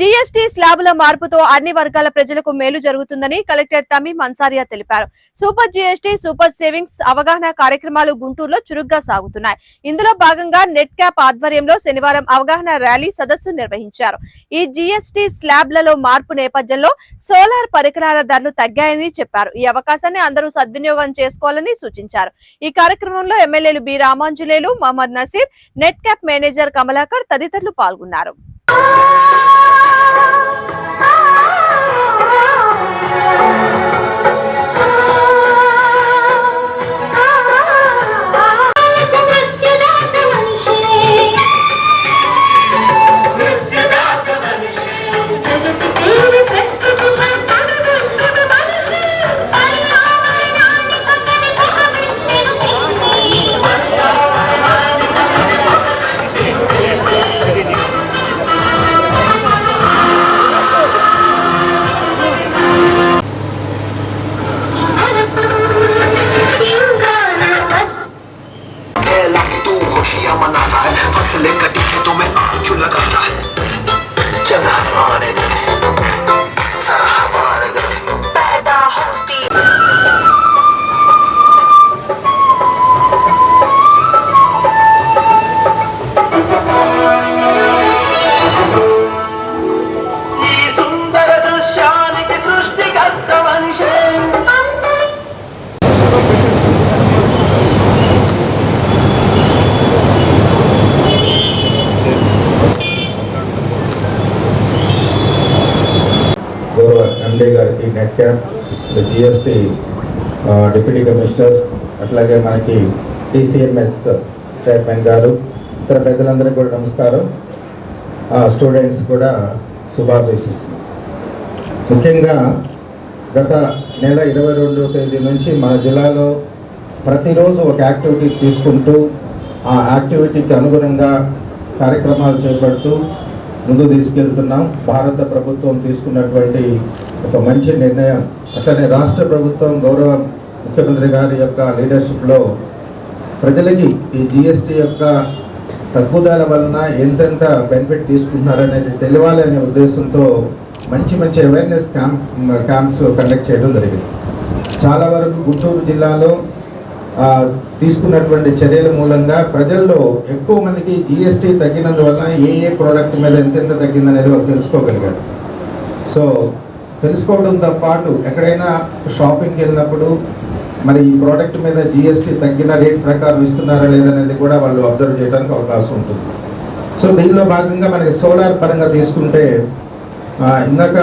GST స్లాబుల మార్పుతో అన్ని వర్గాల ప్రజలకు మేలు జరుగుతుందని కలెక్టర్ తమీం అన్సారియా తెలిపారు. సూపర్ జీఎస్టీ సూపర్ సేవింగ్స్ అవగాహన కార్యక్రమాలు గుంటూరులో చురుగ్గా సాగుతున్నాయి. ఇందులో భాగంగా నెట్ క్యాప్ ఆధ్వర్యంలో శనివారం అవగాహన ర్యాలీ సదస్సు నిర్వహించారు. ఈ జీఎస్టీ స్లాబ్లలో మార్పు నేపథ్యంలో సోలార్ పరికరాల ధరలు తగ్గాయని చెప్పారు. ఈ అవకాశాన్ని అందరూ సద్వినియోగం చేసుకోవాలని సూచించారు. ఈ కార్యక్రమంలో ఎమ్మెల్యేలు బి రామాంజులేలు Mohammed Naseer net cap manager Kamalakar తదితరులు పాల్గొన్నారు. Ah. Net cap GST deputy commissioner అట్లాగే మనకి టీసీఎంఎస్ చైర్మన్ uh, గారు ఇతర పెద్దలందరికీ కూడా నమస్కారం. స్టూడెంట్స్ కూడా శుభాకాంక్షలు. ముఖ్యంగా గత నెల ఇరవై రెండవ తేదీ నుంచి మన జిల్లాలో ప్రతిరోజు ఒక యాక్టివిటీ తీసుకుంటూ ఆ యాక్టివిటీకి అనుగుణంగా కార్యక్రమాలు చేపడుతూ ముందు తీసుకెళ్తున్నాం. భారత ప్రభుత్వం తీసుకున్నటువంటి ఒక మంచి నిర్ణయం. అట్లనే రాష్ట్ర ప్రభుత్వం గౌరవ ముఖ్యమంత్రి గారి యొక్క లీడర్షిప్లో ప్రజలకి ఈ జిఎస్టీ యొక్క తగ్గుదల వలన ఎంతెంత బెనిఫిట్ తీసుకుంటున్నారనేది తెలియాలనే ఉద్దేశంతో మంచి మంచి అవేర్నెస్ క్యాంప్ క్యాంప్స్ కండక్ట్ చేయడం జరిగింది. చాలా వరకు గుంటూరు జిల్లాలో తీసుకున్నటువంటి చర్యల మూలంగా ప్రజల్లో ఎక్కువ మందికి జిఎస్టీ తగ్గినందువల్ల ఏ ఏ ప్రోడక్ట్ మీద ఎంతెంత తగ్గిందనేది వాళ్ళు తెలుసుకోగలిగారు. సో తెలుసుకోవడంతో పాటు ఎక్కడైనా షాపింగ్కి వెళ్ళినప్పుడు మరి ఈ ప్రోడక్ట్ మీద జిఎస్టీ తగ్గిన రేట్ ప్రకారం ఇస్తున్నారా లేదనేది కూడా వాళ్ళు అబ్జర్వ్ చేయడానికి అవకాశం ఉంటుంది. సో దీనిలో భాగంగా మనకి సోలార్ పరంగా తీసుకుంటే ఇందాక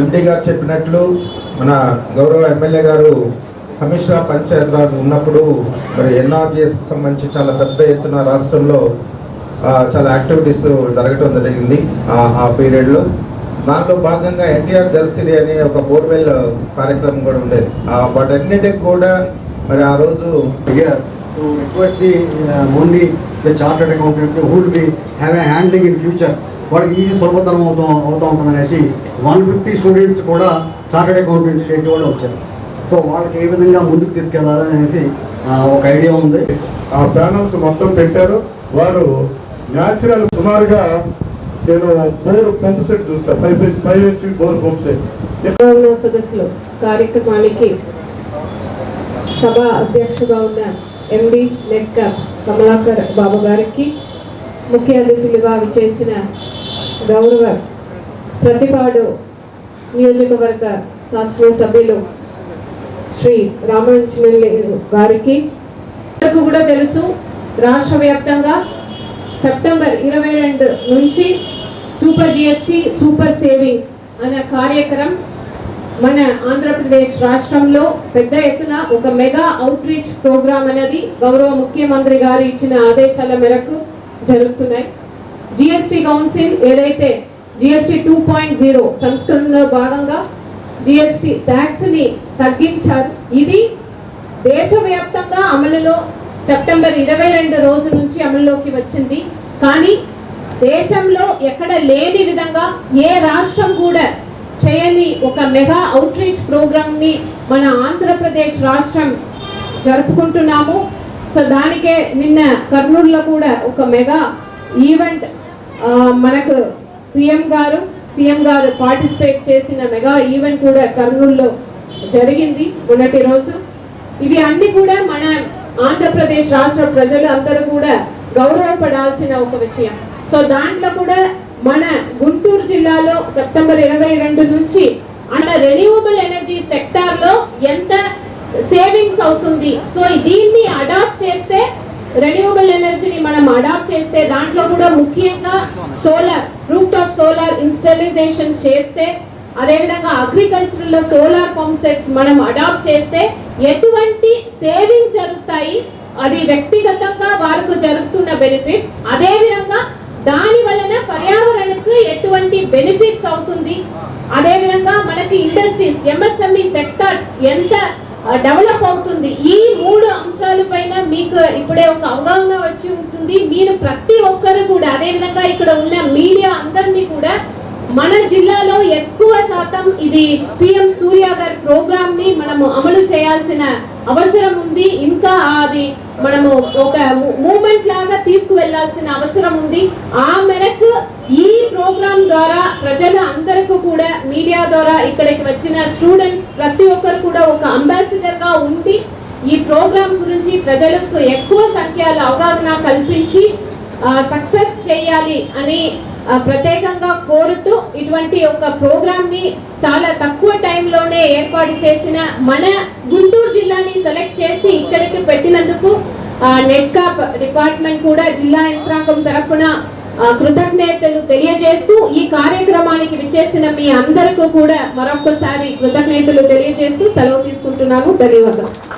ఎంపీ గారు చెప్పినట్లు మన గౌరవ ఎమ్మెల్యే గారు కమిషనర్ పంచాయత్ రాజ్ ఉన్నప్పుడు మరి ఎన్ఆర్జిఎస్కి సంబంధించి చాలా పెద్ద ఎత్తున రాష్ట్రంలో చాలా యాక్టివిటీస్ జరగటం జరిగింది ఆ- పీరియడ్లో దాంట్లో భాగంగా ఎన్టీఆర్ జలసిరి అనే ఒక బోర్వెల్ కార్యక్రమం కూడా ఉండేది. ఆ వాటన్నిటికి కూడా మరి ఆ రోజు here to request the uh, only the chartered accountant who will be have a handling in future. వాళ్ళకి ఈజీ సులభతరం అవుతా అవుతూ ఉంటుంది అనేసి వన్ ఫిఫ్టీ స్టూడెంట్స్ కూడా చార్టెడ్ అకౌంటెంట్ చేసి కూడా వచ్చారు. సో వాళ్ళకి ఏ విధంగా ముందుకు తీసుకెళ్ళాలని అనేసి ఆ, ఒక ఐడియా ఉంది. ఆ ప్యానల్స్ మొత్తం పెట్టారు. వారు న్యాచురల్ సుమారుగా నేను బోర్ పంప్ సెట్ చూస్తా. Five five HP bore pump set. సదస్సులో కార్యక్రమానికి సభ అధ్యక్షుగా ఉన్న ఎండి నెట్క కమలాకర్ బాబు గారికి ముఖ్య అతిథులుగా విచేసిన గౌరవ ప్రతిపాడు నియోజకవర్గ శాసనసభ్యులు శ్రీ రామాంజనేయులు గారికి మనకు కూడా తెలుసు. రాష్ట్ర వ్యాప్తంగా సెప్టెంబర్ ఇరవై రెండు నుంచి సూపర్ జిఎస్టి సూపర్ సేవింగ్స్ అనే కార్యక్రమం మన ఆంధ్రప్రదేశ్ రాష్ట్రంలో పెద్ద ఎత్తున ఒక మెగా అవుట్ రీచ్ ప్రోగ్రామ్ అనేది గౌరవ ముఖ్యమంత్రి గారు ఇచ్చిన ఆదేశాల మేరకు జరుగుతున్నాయి. జిఎస్టి కౌన్సిల్ ఏదైతే జిఎస్టి టూ పాయింట్ జీరో సంస్కరణలో భాగంగా జిఎస్టి ట్యాక్స్ని తగ్గించారు. ఇది దేశవ్యాప్తంగా అమలులో సెప్టెంబర్ ఇరవై రెండు రోజు నుంచి అమలులోకి వచ్చింది. కానీ దేశంలో ఎక్కడ లేని విధంగా ఏ రాష్ట్రం కూడా చేయని ఒక మెగా అవుట్ రీచ్ ప్రోగ్రామ్ని మన ఆంధ్రప్రదేశ్ రాష్ట్రం జరుపుకుంటున్నాము. సో దానికే నిన్న కర్నూలులో కూడా ఒక మెగా ఈవెంట్ మనకు పిఎం గారు సీఎం గారు పార్టిసిపేట్ చేసిన మెగా ఈవెంట్ కూడా కర్నూలులో జరిగింది మొన్నటి రోజు. ఇవి అన్ని కూడా మన ఆంధ్రప్రదేశ్ రాష్ట్ర ప్రజలు అందరూ కూడా గౌరవపడాల్సిన ఒక విషయం. సో దాంట్లో కూడా మన గుంటూరు జిల్లాలో సెప్టెంబర్ ఇరవై రెండు నుంచి అన్న రెన్యూవబుల్ ఎనర్జీ సెక్టార్లో ఎంత సేవింగ్స్ అవుతుంది. సో దీన్ని అడాప్ట్ చేస్తే రెన్యూవబుల్ ఎనర్జీని మనం అడాప్ట్ చేస్తే దాంట్లో కూడా ముఖ్యంగా solar roof top solar installation చేస్తే అదేవిధంగా అగ్రికల్చర్లో సోలార్ పంప్ సెట్స్ మనం అడాప్ట్ చేస్తే ఎటువంటి సేవింగ్స్ జరుగుతాయి? అది వ్యక్తిగతంగా వారికి జరుగుతున్న బెనిఫిట్స్ అదేవిధంగా దాని వలన పర్యావరణకు ఎటువంటి బెనిఫిట్స్ అవుతుంది? అదేవిధంగా మనకి ఇండస్ట్రీస్ ఎంఎస్ఎంఈ సెక్టార్స్ ఎంత డెవలప్ అవుతుంది. ఈ మూడు అంశాల పైన మీకు ఇప్పుడే ఒక అవగాహన వచ్చి ఉంటుంది. మీరు ప్రతి ఒక్కరు కూడా అదే విధంగా ఇక్కడ ఉన్న మీడియా అందరినీ మన జిల్లాలో ఎక్కువ శాతం ఇది పిఎం సూర్య గారి ప్రోగ్రామ్ని మనము అమలు చేయాల్సిన అవసరం ఉంది. ఇంకా అది మనము ఒక మూమెంట్ లాగా తీసుకువెళ్ళాల్సిన అవసరం ఉంది. ఆ మేరకు ఈ ప్రోగ్రామ్ ద్వారా ప్రజల అందరికీ కూడా మీడియా ద్వారా ఇక్కడికి వచ్చిన స్టూడెంట్స్ ప్రతి ఒక్కరు కూడా ఒక అంబాసిడర్గా ఉండి ఈ ప్రోగ్రామ్ గురించి ప్రజలకు ఎక్కువ సంఖ్యలో అవగాహన కల్పించి సక్సెస్ చేయాలి అని ప్రత్యేకంగా కోరుతూ ఇటువంటి ఒక ప్రోగ్రామ్ని చాలా తక్కువ టైంలోనే ఏర్పాటు చేసిన మన గుంటూరు జిల్లాని సెలెక్ట్ చేసి ఇక్కడికి పెట్టినందుకు నెట్కాప్ డిపార్ట్మెంట్ కూడా జిల్లా యంత్రాంగం తరఫున కృతజ్ఞతలు తెలియజేస్తూ ఈ కార్యక్రమానికి విచ్చేసిన మీ అందరికీ కూడా మరొకసారి కృతజ్ఞతలు తెలియజేస్తూ సెలవు తీసుకుంటున్నాను ధన్యవాదాలు.